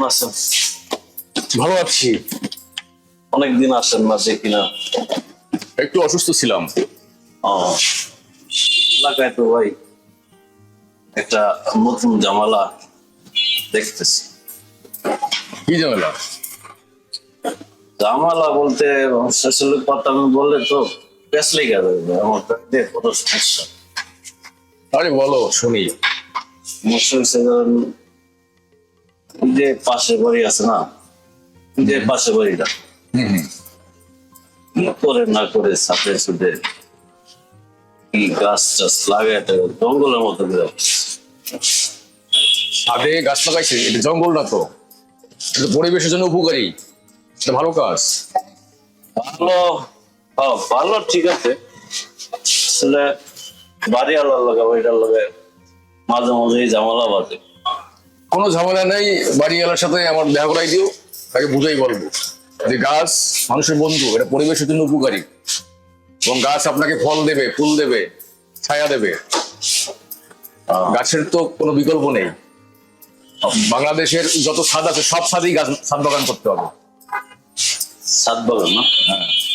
কেমন আছেন? ভালো আছি। অনেকদিন আসেন না দেখি না একটু অসুস্থ ছিলাম। এলাকায় তো ভাই একটা নতুন জামালা দেখতেছি। কি ঝামেলা জামালা বলতে শেষের কথা আমি বললে তো প্যাস লেগে যাবে আমার পেটে কত সমস্যা। আরে বলো শুনি। সমস্যা যে পাশের বাড়ি আছে না? যে পাশের বাড়িটা। করে না করে সাথে কি গাছ টাছ লাগাই জঙ্গলের মতো ছাদে গাছ লাগাইছে এটা জঙ্গল না তো। এটা পরিবেশের জন্য উপকারী। এটা ভালো কাজ। ভালো হ্যাঁ ভালো ঠিক আছে। আসলে বাড়ি আলার লাগা বাড়িটার লাগে মাঝে মাঝে জামালা বাজে কোনো ঝামেলা নেই বাড়িওয়ালার সাথে আমার দেখা করাই দিও তাকে বুঝাই বলব। যে গাছ মানুষের বন্ধু এটা পরিবেশের জন্য উপকারী। এবং গাছ আপনাকে ফল দেবে ফুল দেবে ছায়া দেবে। গাছের তো কোনো বিকল্প নেই। বাংলাদেশের যত ছাদ আছে সব ছাদেই গাছ ছাদ বাগান করতে হবে। সাত বাগান না? ঠিক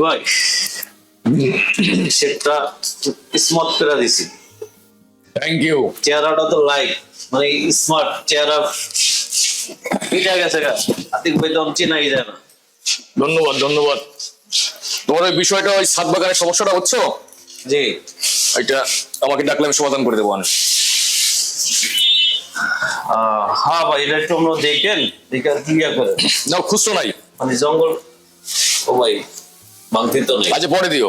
ভাই? সেটা স্মার্ট করে দিছি। থ্যাংক ইউ চেহারাটা তো লাইট মানে স্মার্ট চেহারা। পিঠা গেছে গা। আতিক ভাই তো চেনাই যায় না। ধন্যবাদ ধন্যবাদ। তোমার ওই বিষয়টা ওই ছাদ বাগানের সমস্যাটা হচ্ছে জি। এটা আমাকে ডাকলে আমি সমাধান করে দেবো আমি আহ, হ্যাঁ ভাই এটা একটু আমরা দেখেন দেখে ক্লিয়ার করেন নাও খুচরো নাই? মানে জঙ্গল ও ভাই। ভাঙতে তো নেই। আচ্ছা পরে দিও।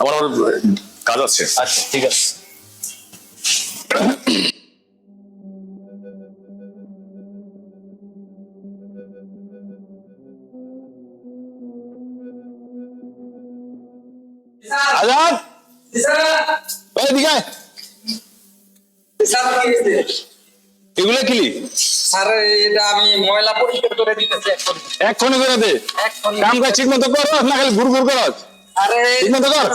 আমার আবার কাজ আছে। আচ্ছা ঠিক আছে। আজাদ! এদিকে আয়। এগুলো কিলি স্যার এটা আমি ময়লা পরিষ্কার করে দিতেছি এক্ষুনি। করে দে। কাম কাজ ঠিক মতো কর না খালি ঘুর ঘুর কর আরে ঠিক মতো কর।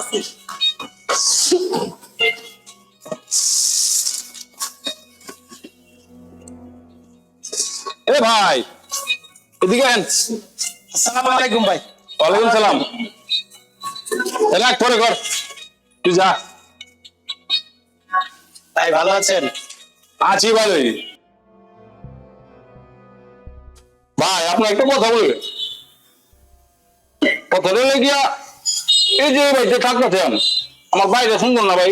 এ ভাই এদিকে আন। আসসালামু আলাইকুম ভাই। ওয়ালাইকুম সালাম। রাখ পরে কর। তুই যা। ভাই ভালো আছেন? আছি ভালোই। ভাই আপনার একটা কথা বলবে কথা রইলে গিয়া এই যে বাড়িতে থাকতেছেন আমার বাইরে সুন্দর না ভাই।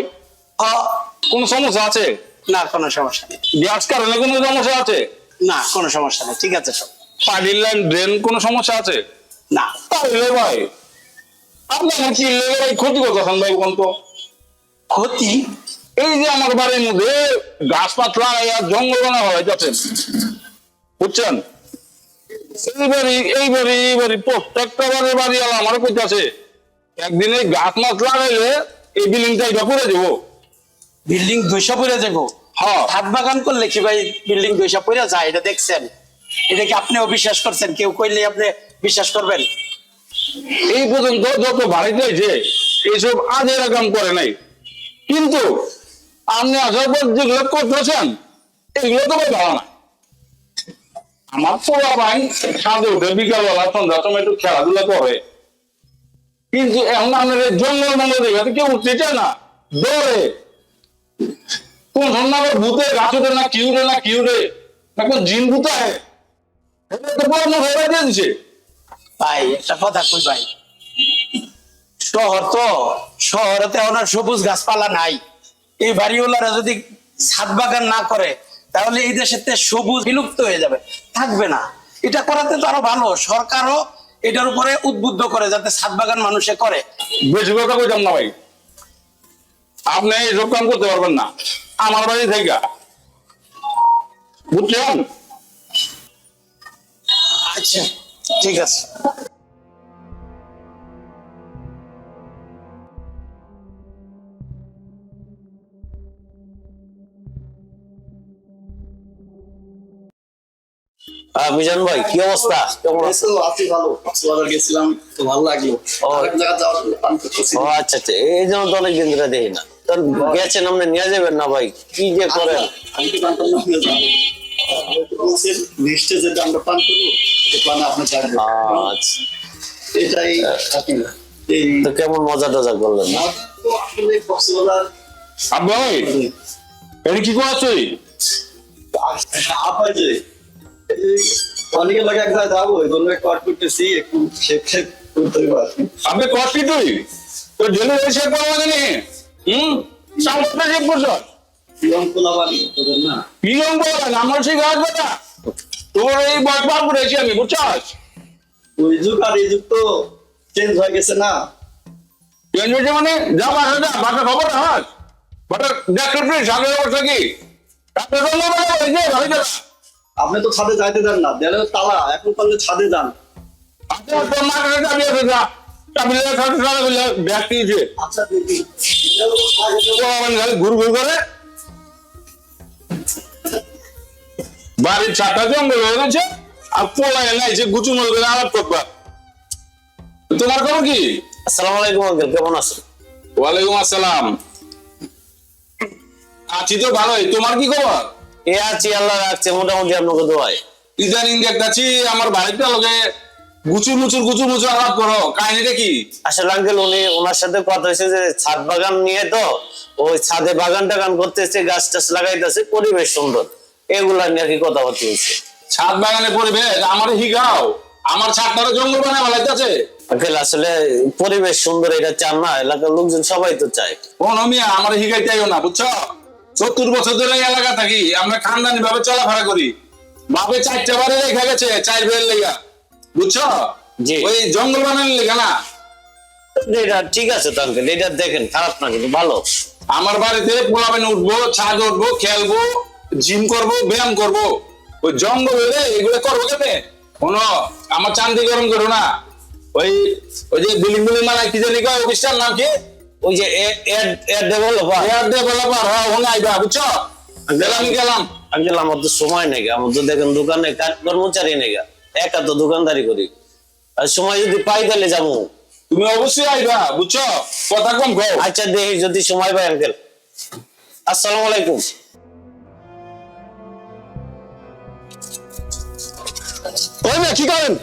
কোন সমস্যা আছে? না কোনো সমস্যা নেই। গ্যাস কারণে কোনো সমস্যা আছে? না কোনো সমস্যা নেই ঠিক আছে সব। পানির লাইন ড্রেন কোনো সমস্যা আছে? না। তাহলে ভাই আপনি আমার কি লেগে ভাই ক্ষতি করতেছেন ভাই কোন তো? ক্ষতি? এই যে আমার বাড়ির মধ্যে গাছপাত লাগাইয়া জঙ্গল বানা হয় যাচ্ছেন বুঝছেন? প্রত্যেকটা বাড়ি আলা আমার কইতাছে। একদিন এই গাছ মাছ লাগাইলে এই বিল্ডিংটা এটা করে দেবো বিল্ডিং পড়ে যাব? হ্যাঁ। হাত বাগান করলে কি ভাই বিল্ডিং দুইশো পড়ে যায়? এটা দেখছেন। এটা কি আপনিও বিশ্বাস করছেন? কেউ কইলে আপনি বিশ্বাস করবেন? এই পর্যন্ত যত বাড়ি যাইছে এইসব আজ এরকম করে নাই। কিন্তু আপনি আসার পর যেগুলো করতেছেন এগুলো তো ভাই ভালো না। আমার পোলা ভাই সাঁজে উঠে বিকালবেলা সন্ধ্যা সময় একটু খেলাধুলা করে। কিন্তু এখন এই জঙ্গল মঙ্গল দেখে কেউ চায় না। দৌড়ে। কোন সন্ধ্যা ভূতে গাছ উঠে না, কি উঠে না, কি উঠে? না কোন জিন ভূতা এটা তো বড় হয়ে দিয়ে দিছে। ভাই, একটা কথা কই ভাই? শহর তো শহরেতে ওনার সবুজ গাছপালা নাই। এই বাড়িওয়ালারা যদি ছাদ বাগান না করে তাহলে এই দেশের তে সবুজ বিলুপ্ত হয়ে যাবে। থাকবে না। এটা করাতে তো আরও ভালো। সরকারও এটার উপরে উদ্বুদ্ধ করে যাতে ছাদ বাগান মানুষে করে। বেশি কথা কইতাম না ভাই। আপনি এইসব কাম করতে পারবেন না। আমার বাড়ি থেকে। বুঝছেন? আচ্ছা ঠিক আছে। মিজান ভাই কি অবস্থা? কেমন আছো আছি ভালো। কক্সবাজার গেছিলাম তো ভালো লাগল। ও। আচ্ছা আচ্ছা এই জন্য তো অনেকদিন ধরে দেখি না। তোর গেছেন আপনি নিয়ে যাবেন না ভাই? কি যে করেন? আমি করলাম নেক্সটে যেটা আমরা করব যাবেন। আচ্ছা। এটাই কি। এই তো কেমন মজা টজা করলেন? না আসলে কক্সবাজার এটা কি এই অনেকের লাগে এক জায়গায় যাব এই জন্য কট করতেছি একটু শেখ শেখ করতে পারছি আপনি কষ্ট তুই? তো ডেলিভারি শেষ করা লাগে নি হুম? সামনে শেষ করছ কিরম কোলাবালি তোদের না। কি রকম আমার সেই গাছ বেটা। তোর এই বয়স করেছি আমি বুঝছস? ওই যুগ আর এই যুগ তো চেঞ্জ হয়ে গেছে না। চেঞ্জ হয়েছে মানে? যা বাসা যা বাসা খবর হাস বাটা অবস্থা কি? ওই ভালো চলা আপনি তো ছাদে যাইতে দেন না দেয়ালের তালা এখন পারলে ছাদে যান। আচ্ছা আছে আচ্ছা ঘুর ঘুর করে। বাড়ির ছাদটা জঙ্গল হয়ে গেছে আর পোলায় নাই যে গুচু মল করে আলাপ করবা। তোমার খবর কি? আসসালামু আলাইকুম আঙ্কেল কেমন আছেন ওয়ালাইকুম আসসালাম। আছি তো ভালোই তোমার কি খবর? এ আছি আল্লাহ রাখছে মোটামুটি আপনাকে ইদানিং দেখতেছি আমার বাড়িতে লোকে গুচুর মুচুর গুচুর মুচুর আলাপ করো। কাহিনীটা কি? আসলে আঙ্কেল উনি ওনার সাথে কথা হয়েছে যে ছাদ বাগান নিয়ে তো ওই ছাদে বাগান টাগান করতেছে গাছ টাছ লাগাইতেছে পরিবেশ সুন্দর। এগুলা নিয়ে কি কথা হতে হয়েছে। ছাদ বাগানের পরিবেশ আমার হিগাও। আমার ছাদটা জঙ্গল বানায় ভালাইতেছে আঙ্কেল আসলে পরিবেশ সুন্দর এটা চান না এলাকার লোকজন সবাই তো চায়। ও নমিয়া আমার হিগাইতেও না বুঝছ? সত্তর বছর ধরে এই এলাকা থাকি। আমরা খানদানি ভাবে চলাফেরা করি। বাপে চারটা বারে রেখা গেছে চার বের লেগা। বুঝছ? ওই জঙ্গল বানানোর লেগা না? এটা ঠিক আছে তো আঙ্কেল এটা দেখেন খারাপ না কিন্তু ভালো। আমার বাড়িতে পোলাবেন উঠবো ছাদ উঠবো খেলব জিম করব ব্যায়াম করব। ওই জঙ্গল হলে এগুলো করব কেমনে? শোনো আমার চান্দি গরম করো না। ওই ওই যে বিল্ডিং বিল্ডিং মানে কি জানি কয় অফিসটার নাম কি? ওই যে এর ডেভেলপার এয়ার ডেভেলপার হ্যাঁ ওখানে আইবা বুঝছ? গেলাম। আমি গেলাম। আমার তো সময় নেই আমার তো দেখেন দোকানে কাজ কর্মচারী নেই একা তো দোকানদারি করি। আর সময় যদি পাই তাহলে যাব। তুমি অবশ্যই আইবা বুঝছ? কথা কম কও। আচ্ছা দেখি যদি সময় পাই আঙ্কেল আসসালামু আলাইকুম। ওই কি করেন?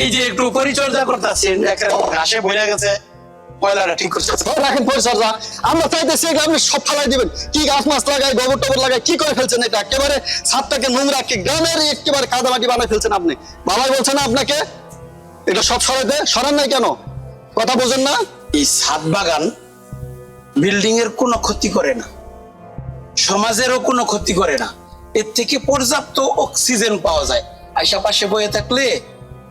এই যে একটু পরিচর্যা করতেছেন একটা ঘাসে ভরে গেছে। ময়লাটা ঠিক করতে রাখেন পরিচর্যা। আমরা চাইতেছি এগুলো আপনি সব ফালাই দিবেন। কি গাছ মাছ লাগাই গোবর টোবর লাগাই কি করে ফেলছেন এটা? একেবারে ছাদটাকে নোংরা কি গ্রামের একেবারে কাদামাটি বানাই ফেলছেন আপনি। বাবাই বলছে না আপনাকে? এটা সব সরাইতে সরান নাই কেন? কথা বোঝেন না? এই ছাদ বাগান বিল্ডিং এর কোনো ক্ষতি করে না। সমাজেরও কোনো ক্ষতি করে না। এর থেকে পর্যাপ্ত অক্সিজেন পাওয়া যায়। আশেপাশে বয়ে থাকলে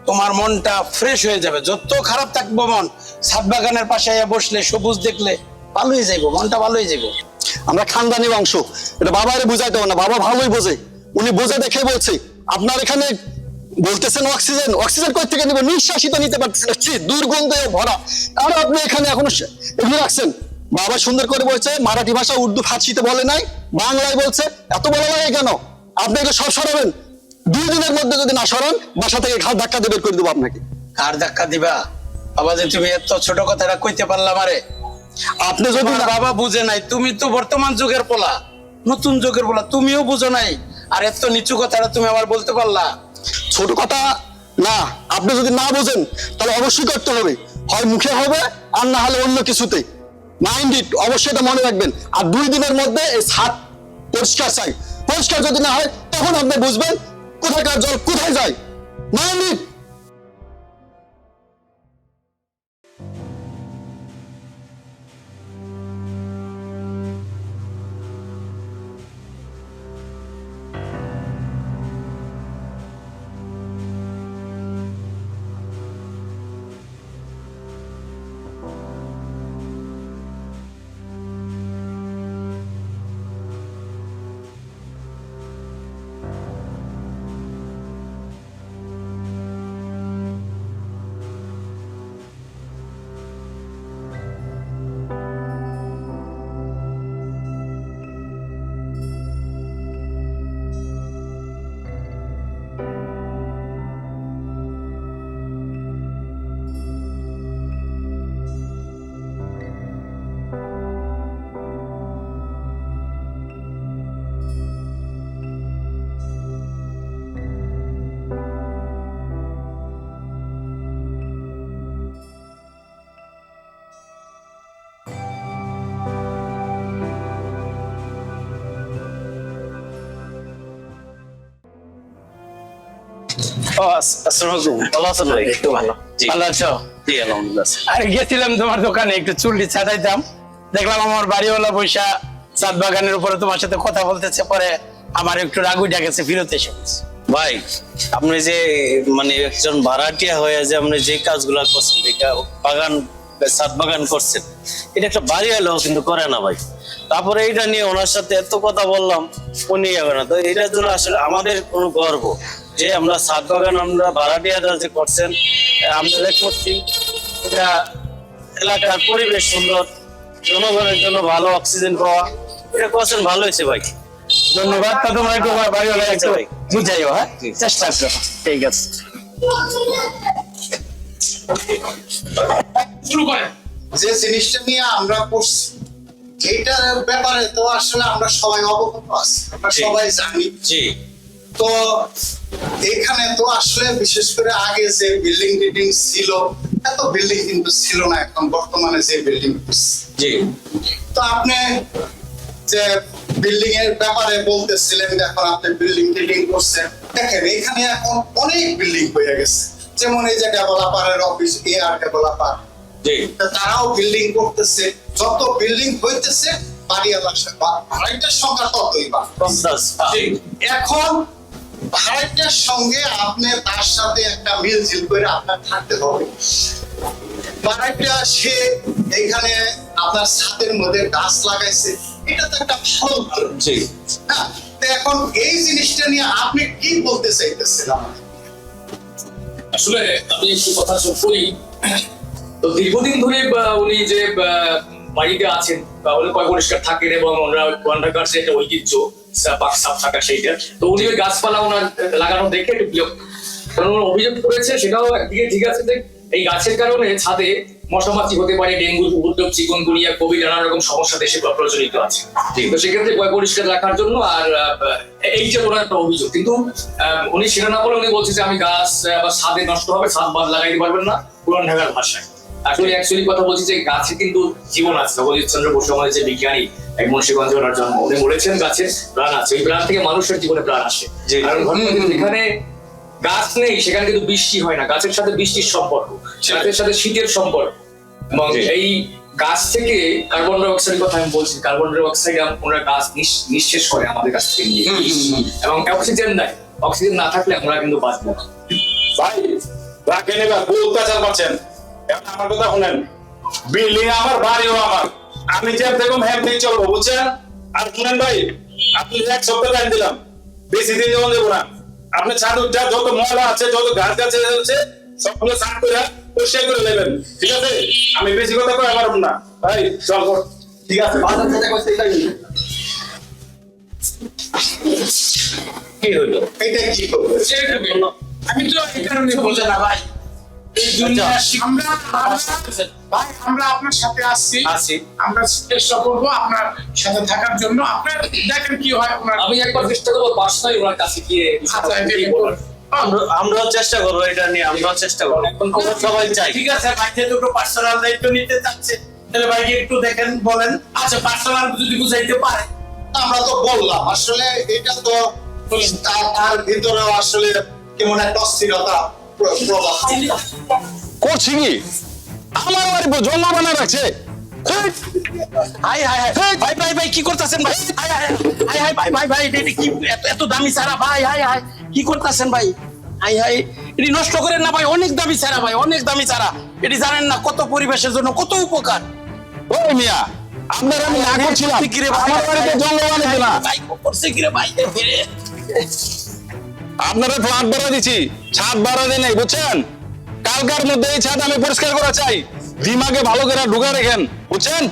তোমার মনটা ফ্রেশ হয়ে যাবে। যত খারাপ থাকব মন, ছাদ বাগানের পাশে বসলে, সবুজ দেখলে ভালো হয়ে যাইবো, মনটা ভালো হয়ে যাইবো। আমরা খানদানি বংশ, এটা বাবারে বুঝাইতে না, বাবা ভালোই বোঝে। উনি বোঝে দেখে বলছে, আপনার এখানে বলতেছেন অক্সিজেন অক্সিজেন কই থেকে নিব নিঃশ্বাসই তো নিতে পারতেছেন না। ছি, দুর্গন্ধে ভরা। আর আপনি এখানে এখনও এগুলো রাখছেন? বাবা সুন্দর করে বলছে, মারাঠি ভাষা উর্দু ফার্সিতে বলে নাই, বাংলায় বলছে, এত বড় লাগে কেন? আপনি এটা সব সরাবেন। দুই দিনের মধ্যে যদি না সরান বাসা থেকে ঘাট ধাক্কা দিয়ে বের করে দেবো আপনাকে। কার ধাক্কা দিবা? বাবা যে তুমি এত ছোট কথাটা কইতে পারলাম আরে আপনি যদি বাবা বুঝে নাই তুমি তো বর্তমান যুগের পোলা। নতুন যুগের পোলা তুমিও বুঝো নাই। আর এত নিচু কথাটা তুমি আবার বলতে পারলা। ছোট কথা না আপনি যদি না বোঝেন তাহলে অবশ্যই করতে হবে। হয় মুখে হবে আর না হলে অন্য কিছুতে। মাইন্ড ইট অবশ্যই এটা মনে রাখবেন। আর দুই দিনের মধ্যে এই ছাদ পরিষ্কার চাই। পরিষ্কার যদি না হয় তখন আপনি বুঝবেন কোথাকার জল? কোথায় যায়? মাইন্ড গেছিলাম তোমার দোকানে একটু ছাটাইতাম দেখলাম আমার বাড়িওয়ালা পয়সা চাঁদ বাগানের উপরে তোমার সাথে কথা বলতেছে পরে আমার একটু রাগ গেছে ফিরত এসে ভাই, আপনি যে মানে একজন ভাড়াটিয়া হয়ে যে আপনি যে কাজগুলো করছেন বাগান সাত বাগান করছেন। এটা একটা বাড়ি হলেও কিন্তু করে না ভাই। তারপরে এটা নিয়ে ওনার সাথে এত কথা বললাম উনি যাবে না। তো এটার জন্য আসলে আমাদের কোনো গর্ব যে আমরা সাত বাগান আমরা ভাড়াটিয়ারা যে করছেন আমরা করছি এটা এলাকার পরিবেশ সুন্দর জনগণের জন্য ভালো অক্সিজেন পাওয়া এটা করছেন ভালো হয়েছে ভাই। ধন্যবাদ তো তোমার একটু ভাই। বুঝাইও হ্যাঁ? চেষ্টা করো। ঠিক আছে। যে জিনিসটা নিয়ে আমরা ব্যাপারে তো আসলে আমরা সবাই অবগত আছি আমরা সবাই জানি। জি। তো এখানে তো আসলে বিশেষ করে আগে যে বিল্ডিং টিল্ডিং ছিল এত বিল্ডিং কিন্তু ছিল না এখন বর্তমানে যে বিল্ডিং জি। তো আপনি যে বিল্ডিং এর ব্যাপারে বলতেছিলেন এখন আপনি বিল্ডিং টিল্ডিং করছেন দেখেন এখানে এখন অনেক বিল্ডিং হয়ে গেছে। যেমন এই যে ডেভেলপারের অফিস এআর ডেভেলপার। তারাও বিল্ডিং করতেছে। যত বিল্ডিং হইতেছে বাড়িওয়ালার ভাড়াইটার সংখ্যা ততই বা এখন ভাড়াইটার সঙ্গে আপনি তার সাথে একটা মিলজিল করে আপনার থাকতে হবে। ভাড়াইটা সে এখানে আপনার ছাদের মধ্যে গাছ লাগাইছে। এটা তো একটা ভালো হ্যাঁ? এখন এই জিনিসটা নিয়ে আপনি কি বলতে চাইতেছেন আমাকে? আসলে আমি একটু কথা করি তো দীর্ঘদিন ধরে উনি যে বাড়িতে আছেন, বা, উনি কয় পরিষ্কার থাকেন এবং ওনারা ওয়ান্ডার একটা ঐতিহ্য পাক থাকা সেইটা। তো উনি ওই গাছপালা ওনার লাগানো দেখে একটু বিরক্ত। কারণ অভিযোগ করেছে, সেটাও একদিকে ঠিক আছে যে, এই গাছের কারণে ছাদে মশামাছি হতে পারে ডেঙ্গু উপদ্রব চিকনগুনিয়া কোভিড নানা রকম সমস্যা দেশে প্রচলিত আছে। তো সেক্ষেত্রে পরিষ্কার রাখার জন্য আর এই যে ওনার একটা অভিযোগ। কিন্তু উনি সেটা না বলে উনি বলছে যে আমি গাছ বা ছাদে নষ্ট হবে ছাদ বাদ লাগাইতে পারবেন না পুরান ঢাকার ভাষায়। আসলে অ্যাকচুয়ালি কথা বলছি যে গাছে কিন্তু জীবন আছে। অজিত চন্দ্র বসু আমাদের যে বিজ্ঞানী এক মুন্সিগঞ্জে ওনার জন্ম। উনি বলেছেন গাছে প্রাণ আছে। এই প্রাণ থেকে মানুষের জীবনে প্রাণ আসে। জি। কারণ যেখানে গাছ নেই সেখানে কিন্তু বৃষ্টি হয় না। গাছের সাথে বৃষ্টির সম্পর্ক গাছের সাথে শীতের সম্পর্ক। এবং এই গাছ থেকে কার্বন ডাই অক্সাইডের কথা আমি বলছি কার্বন ডাই অক্সাইড ওনারা গাছ নিঃশেষ করে আমাদের কাছ থেকে নিয়ে। এবং অক্সিজেন দেয় অক্সিজেন না থাকলে আমরা কিন্তু বাঁচবো না। ভাই রাখেন এবার বহু অত্যাচার করছেন। এখন আমার কথা শুনেন। বিল্ডিং আমার বাড়িও আমার। আমি যে দেখুন হ্যাঁ দিয়ে চলবো বুঝছেন? আর শুনেন ভাই আপনি এক সপ্তাহ টাইম দিলাম। বেশি দিন যেমন দেবো না। আপনি ছাদ উঠা যত ময়লা আছে যত গাছ গাছ আছে সবগুলো সাফ করে পরিষ্কার করে নেবেন। ঠিক আছে? আমি বেশি কথা কয়ে আমার না। ভাই চল। ঠিক আছে কি হলো এটা কি হলো আমি তো এই কারণে বোঝা না ভাই। এই দুনিয়া আমরা আমরা- ভাই আমরা আপনার সাথে আসছি। আছি আমরা চেষ্টা করব আপনার সাথে থাকার জন্য। আপনার দেখেন কি হয় ওনার। আমি একবার চেষ্টা করব বাসায় ওনার কাছে গিয়ে আচ্ছা, আমরাও চেষ্টা করব এটা নিয়ে আমরাও চেষ্টা করব। আমরা সবাই চাই। ঠিক আছে ভাই যেহেতু একটু পার্সোনাল দায়িত্ব নিতে চাচ্ছে তাহলে ভাইকে একটু দেখেন বলেন। আচ্ছা পার্সোনাল যদি বুঝাইতে পারে আমরা তো বললাম। আসলে এটা তো তার- তার ভিতরেও আসলে কেমন একটা অস্থিরতা। করছি কি আমার বাড়ি জঙ্গল বানায় রাখছে। হাই! Hi hi! ভাই ভাই ভাই কি করতেছেন ভাই? হাই! হাই হাই হাই ভাই ভাই ভাই এটা এটা কি এত- এত দামি সারা ভাই হাই হাই কি করতেছেন ভাই? হাই হাই এটি নষ্ট করেন না ভাই অনেক দামি সারা ভাই অনেক দামি সারা এটি জানেন না কত পরিবেশের জন্য কত উপকার। ওই মিয়া আপনার আমি না করছিলাম? আমার বাড়িতে জঙ্গল ভাই করছে কি রে ভাই? আপনারা ফ্ল্যাট ভাড়া দিছি, ছাদ ভাড়া দিই নাই, বুঝছেন? কালকার মধ্যে এই ছাদ আমি পরিষ্কার করা চাই। দিমাগে ভালো করে ঢুকা রেখেন, বুঝছেন?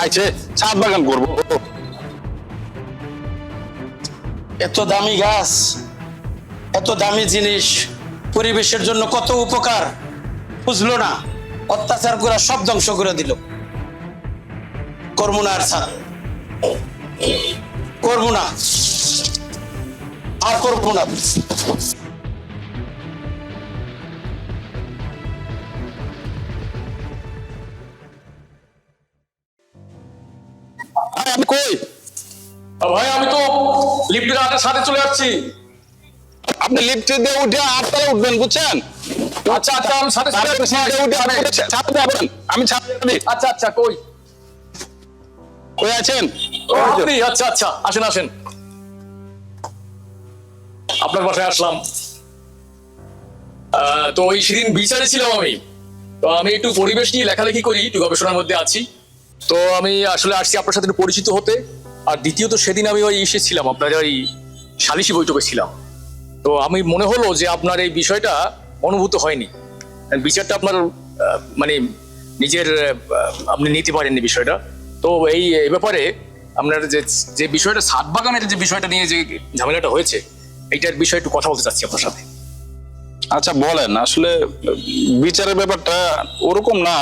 আইছে, ছাদ বাগান করব। এত দামি গাছ, এত দামি জিনিস, পরিবেশের জন্য কত উপকার, বুঝলো না? অত্যাচার করে সব ধ্বংস করে দিল। করব না আর স্যার করব না। আর করব না। আমি কই? ভাই আমি তো লিফটের আগে সাথে চলে যাচ্ছি আপনি লিফটে দিয়ে উঠে আটতলা উঠবেন বুঝছেন? আচ্ছা আচ্ছা আমি সাথে সাথে উঠে যাবেন আমি ছাদে যাবি। আচ্ছা আচ্ছা কই? কই আছেন? আপনি আচ্ছা আচ্ছা আসেন আসেন। আপনার বাসায় আসলাম। তো ওই সেদিন বিচারে ছিলাম আমি। তো আমি একটু পরিবেশ নিয়ে লেখালেখি করি, একটু গবেষণার মধ্যে আছি। তো আমি আসলে আসছি আপনার সাথে পরিচিত হতে। আর দ্বিতীয়ত সেদিন আমি ওই ইসে ছিলাম, আপনার ওই সালিশি বৈঠকে ছিলাম। তো আমি মনে হলো যে আপনার এই বিষয়টা অনুভূত হয়নি। বিচারটা আপনার মানে নিজের আপনি নিতে পারেননি বিষয়টা। তো এই এই ব্যাপারে আপনার যে যে বিষয়টা, সাত বাগানের যে বিষয়টা নিয়ে যে ঝামেলাটা হয়েছে এইটার বিষয়ে একটু কথা বলতে চাচ্ছি আপনার সাথে। আচ্ছা বলেন। আসলে বিচারের ব্যাপারটা ওরকম না।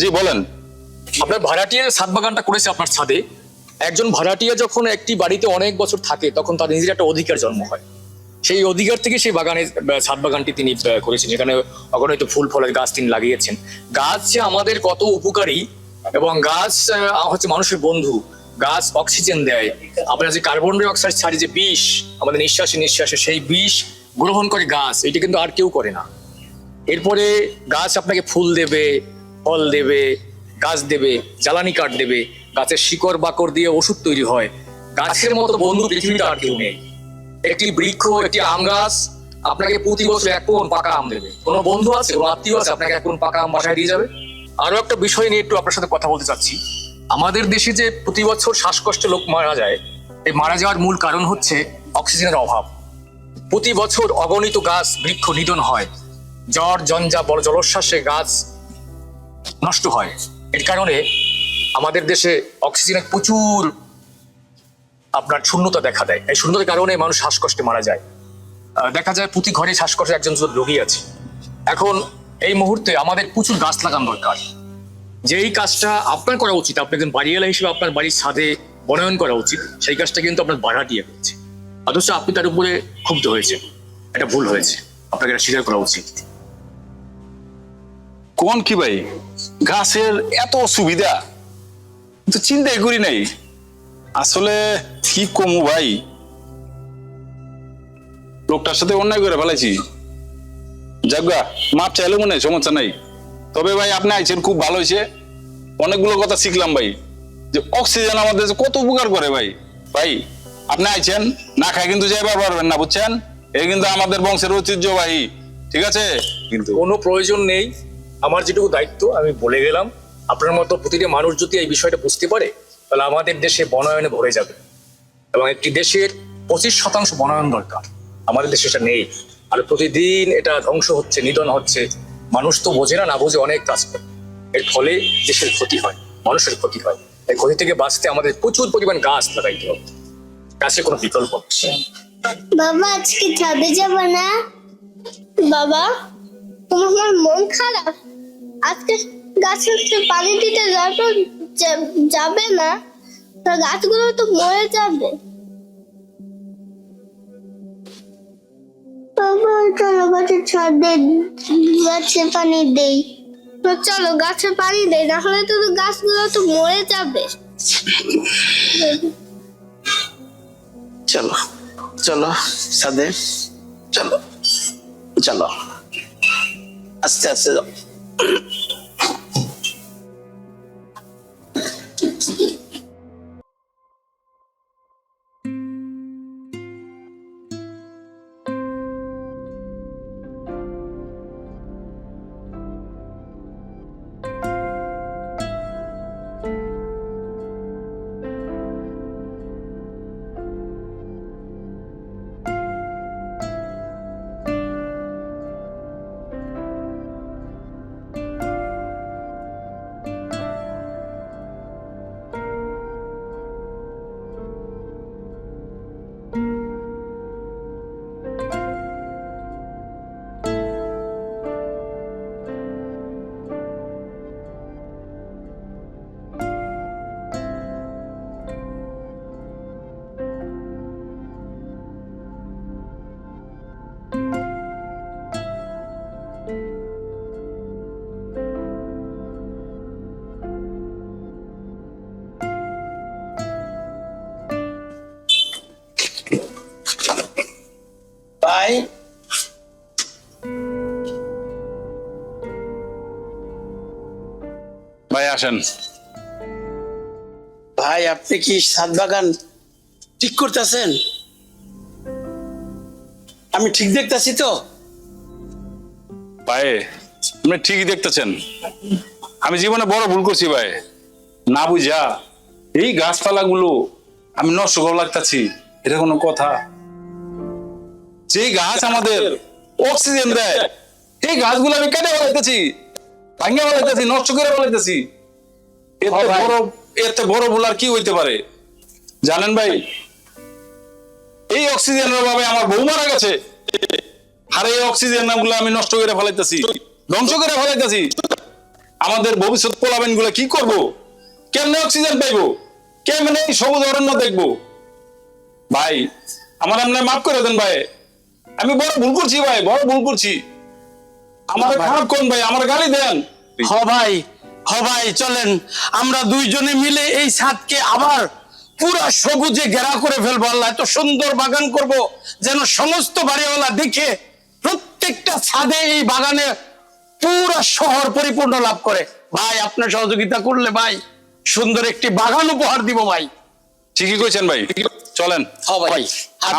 জি বলেন। আপনার ভাড়াটিয়ার সাত বাগানটা করেছে আপনার ছাদে একজন ভাড়াটিয়া যখন একটি বাড়িতে অনেক বছর থাকে তখন তার নিজের একটা অধিকার জন্ম হয়। সেই অধিকার থেকে সেই বাগানে ছাদ বাগানটি তিনি করেছেন। যেখানে অগণিত ফুল ফলের গাছ তিনি লাগিয়েছেন। গাছ আমাদের কত উপকারী এবং গাছ হচ্ছে মানুষের বন্ধু গাছ অক্সিজেন দেয়। আমরা যে কার্বন ডাই অক্সাইড ছাড়ি যে বিষ, আমাদের নিঃশ্বাসে নিঃশ্বাসে সেই বিষ গ্রহণ করে গাছ এটা কিন্তু আর কেউ করে না। এরপরে গাছ আপনাকে ফুল দেবে, ফল দেবে, গাছ দেবে, জ্বালানি কাঠ দেবে, গাছের শিকড় বাকড় দিয়ে ওষুধ তৈরি হয়। গাছের মতো বন্ধু পৃথিবীতে আর কেউ নেই। একটি বৃক্ষ, একটি আম গাছ, আপনাকে প্রতি বছর এক কোন পাকা আম দেবে। কোনো বন্ধু আছে, কোনো আত্মীয় আছে, আপনাকে এক কোন পাকা আম বাসায় দিয়ে যাবে। আরও একটা বিষয় নিয়ে একটু আপনার সাথে কথা বলতে চাচ্ছি। আমাদের দেশে যে প্রতি বছর শ্বাসকষ্টে লোক মারা যায়, এই মারা যাওয়ার মূল কারণ হচ্ছে অক্সিজেনের অভাব। প্রতি বছর অগণিত গাছ বৃক্ষ নিধন হয়। জ্বর, জঞ্জা, বড় জলোচ্ছ্বাসে গাছ নষ্ট হয়। এর কারণে আমাদের দেশে অক্সিজেনের প্রচুর আপনার শূন্যতা দেখা দেয়। এই শূন্যতার কারণে মানুষ শ্বাসকষ্টে মারা যায়। দেখা যায় প্রতি ঘরে শ্বাসকষ্টে একজন রোগী আছে। এখন এই মুহূর্তে আমাদের প্রচুর গাছ লাগানো দরকার। যেই কাজটা আপনার করা উচিত আপনি একজন বাড়িওয়ালা হিসেবে আপনার বাড়ির ছাদে বনায়ন করা উচিত, সেই কাজটা কিন্তু আপনার ভাড়াটিয়ে করছে অথচ আপনি তার উপরে ক্ষুব্ধ হয়েছে এটা ভুল হয়েছে, আপনাকে এটা স্বীকার করা উচিত। কোন কি ভাই? গাছের এত সুবিধা তো চিন্তাই করি নাই। আসলে কি কমু ভাই? লোকটার সাথে অন্যায় করে ফেলাইছি যাগা মাপ চাইলে মনে সমস্যা নাই। তবে ভাই আপনি আইছেন, খুব ভালো হয়েছে। অনেকগুলো কথা শিখলাম ভাই। যে অক্সিজেন আমাদের কত উপকার করে ভাই। ভাই, আপনি আইছেন, না খাই কিন্তু যাইবার পারবেন না, বুঝছেন? এই কিন্তু আমাদের বংশের ঐতিহ্য ভাই, ঠিক আছে? কিন্তু কোনো প্রয়োজন নেই। আমার যেটুকু দায়িত্ব, আমি বলে গেলাম। আপনার মতো প্রতিটি মানুষ যদি এই বিষয়টা বুঝতে পারে, তাহলে আমাদের দেশে বনায়নে ভরে যাবে। এবং একটি দেশের পঁচিশ শতাংশ বনায়ন দরকার। আমাদের দেশে সেটা নেই। আর প্রতিদিন এটা ধ্বংস হচ্ছে, নিধন হচ্ছে। মানুষ তো বোঝে না না বোঝে অনেক কাজ করে। এর ফলে দেশের ক্ষতি হয়, মানুষের ক্ষতি হয়। এই ক্ষতি থেকে বাঁচতে আমাদের প্রচুর পরিমাণ গাছ লাগাইতে হবে। গাছের কোনো বিকল্প বাবা, আজকে ছাদে যাব না? বাবা, তোমার মন খারাপ। আজকে গাছে পানি দিতে যাবে না। গাছগুলো তো মরে যাবে। বাবা চলো গাছের ছাদে গাছে পানি দেই। চলো গাছে পানি দেই, না হলে তো গাছগুলো তো মরে যাবে। চলো চলো সাদে চলো চলো। আস্তে আস্তে যাও। আসেন। ভাই আপনি কি সাত বাগান ঠিক করতেছেন? আমি ঠিক দেখতাছি তো। ভাই আপনি ঠিকই দেখতেছেন। আমি জীবনে বড় ভুল করছি ভাই। না বুঝা এই গাছপালা গুলো আমি নষ্ট করা লাগতাছি এটা কোনো কথা? যে গাছ আমাদের অক্সিজেন দেয় এই গাছগুলো আমি কেটে ফেলাইতেছি ভাঙে ফেলাইতেছি নষ্ট করে ফেলাইতেছি। এতে বড় এতে বড় ভুল আর কি হইতে পারে? জানেন ভাই? এই অক্সিজেনের অভাবে আমার বউ মারা গেছে। আর এই অক্সিজেনগুলো আমি নষ্ট করে ফেলাইতেছি। ধ্বংস করে ফেলাইতেছি। আমাদের ভবিষ্যৎ পোলাবেনগুলো কি করব? কেমনে অক্সিজেন পাইবো? কেমনে এই সবুজ অরণ্য দেখব? ভাই আমার আপনি মাফ করে দেন ভাই। আমি বড় ভুল করছি ভাই বড় ভুল করছি। আমার খারাপ কোন ভাই? আমার গালি দেন। হ ভাই। হ ভাই চলেন। আমরা দুইজনে মিলে এই ছাদকে আবার পুরা সবুজে ঘেরা করে ফেলব। আল্লাহ এত সুন্দর বাগান করব যেন সমস্ত বাড়িওয়ালা দেখে প্রত্যেকটা ছাদে এই বাগানে পুরা শহর পরিপূর্ণ লাভ করে। ভাই আপনার সহযোগিতা করলে ভাই সুন্দর একটি বাগান উপহার দিব ভাই। ঠিকই কইছেন ভাই। চলেন।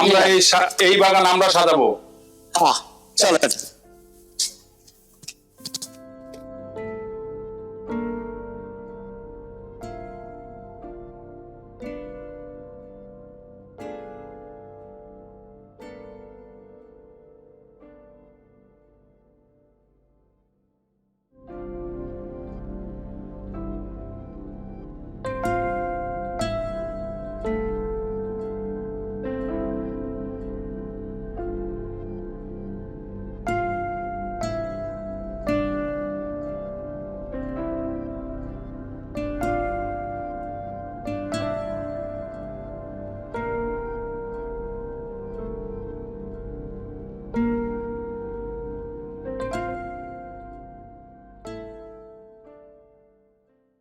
আমরা এই এই বাগান আমরা সাজাবো। হ্যাঁ চলেন।